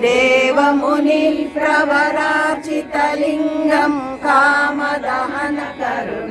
देवमुनिप्रवराचितलिङ्गम् कामदहन करुणाकरलिङ्गम्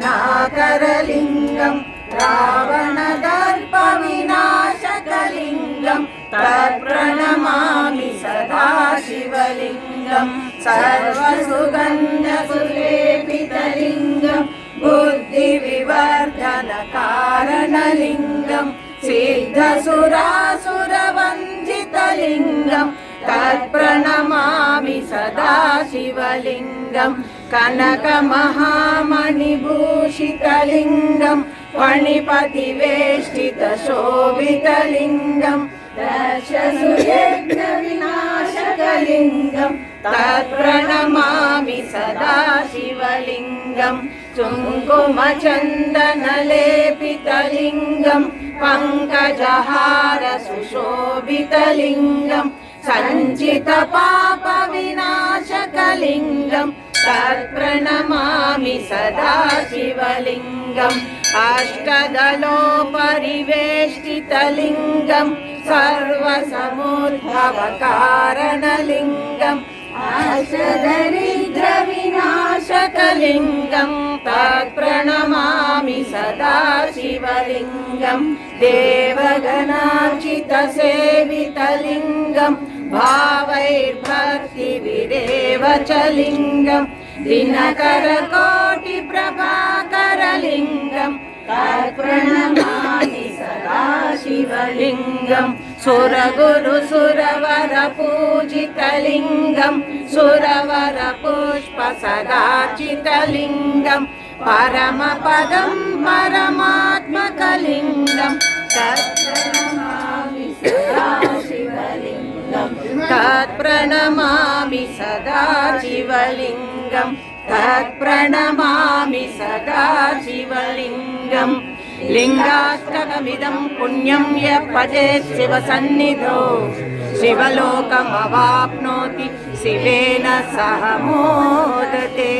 रावणदर्पविनाशकलिङ्गम् तत्प्रणमामि सदा शिवलिङ्गम् सर्वसुगन्धसुलेपितलिङ्गम् बुद्धिविवर्धनकारणलिङ्गम् सिद्धसुरासुरवञ्जितलिङ्गम् तत्प्रणमामि सदा शिवलिङ्गम् कनकमहामणिभूषितलिङ्गम् फणिपतिवेष्टितशोभितलिङ्गम् दशसुयज्ञविनाशकलिङ्गम् तत्प्रणमामि सदा शिवलिङ्गम् कुङ्कुमचन्दनलेपितलिङ्गम् पङ्कजहार सुशोभितलिङ्गम् सञ्चितपापविनाशकलिङ्गम् तत्प्रणमामि सदा शिवलिङ्गम् अष्टदलोपरिवेष्टितलिङ्गम् सर्वसमुद्भवकारणलिङ्गम् अशदरिद्रविनाशकलिङ्गम् तत्प्रणमामि सदा शिवलिङ्गम् देवगणार्चितसेवितलिङ्गम् भावैर्भक्तिविरेव च लिङ्गम् दिनकरकोटिप्रभाकरलिङ्गम् तत्प्रणमामि सदा शिवलिङ्गम् सुरगुरुसुरवर पूजितलिङ्गम् सुरवर पुष्प सदाचितलिङ्गम् परमपदम् परमात्मकलिङ्गम् तत्प्रणमामि सदा शिवलिङ्गम् तत्प्रणमामि सदा शिवलिङ्गम् लिङ्गाष्टकमिदं पुण्यं यः पठेत् शिवसन्निधौ। शिवलोकमवाप्नोति शिवेन सह मोदते